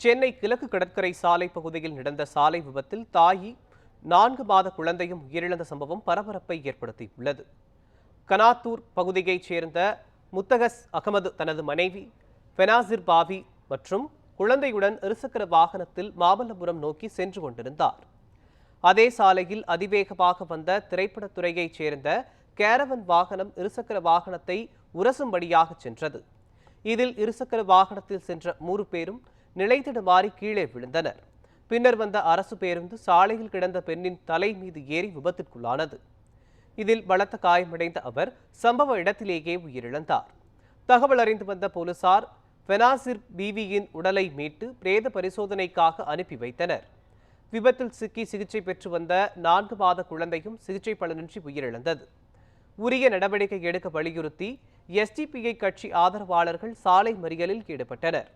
சென்னை கிழக்கு கடற்கரை சாலை பகுதியில் நடந்த சாலை விபத்தில் தாயி நான்கு மாத குழந்தையும் உயிரிழந்த சம்பவம் பரபரப்பை ஏற்படுத்தியுள்ளது. கனாத்தூர் பகுதியைச் சேர்ந்த முத்தகஸ் அகமது தனது மனைவி பெனாசிர் பாவி மற்றும் குழந்தையுடன் இருசக்கர வாகனத்தில் மாமல்லபுரம் நோக்கி சென்று கொண்டிருந்தார். அதே சாலையில் அதிவேகமாக வந்த திரைப்படத்துறையைச் சேர்ந்த கேரவன் வாகனம் இருசக்கர வாகனத்தை உரசும்படியாக சென்றது. இதில் இருசக்கர வாகனத்தில் சென்ற மூன்று பேரும் நிலைத்திடுமாறி கீழே விழுந்தனர். பின்னர் வந்த அரசு பேருந்து சாலையில் கிடந்த பெண்ணின் தலை மீது ஏறி விபத்திற்குள்ளானது. இதில் பலத்த காயமடைந்த அவர் சம்பவ இடத்திலேயே உயிரிழந்தார். தகவல் அறிந்து வந்த போலீசார் பெனாசிர் பீவியின் உடலை மீட்டு பிரேத பரிசோதனைக்காக அனுப்பி வைத்தனர். விபத்தில் சிக்கி சிகிச்சை பெற்று வந்த நான்கு மாத குழந்தையும் சிகிச்சை பலனின்றி உயிரிழந்தது. உரிய நடவடிக்கை எடுக்க வலியுறுத்தி எஸ்டிபிஐ கட்சி ஆதரவாளர்கள் சாலை மறியலில் ஈடுபட்டனர்.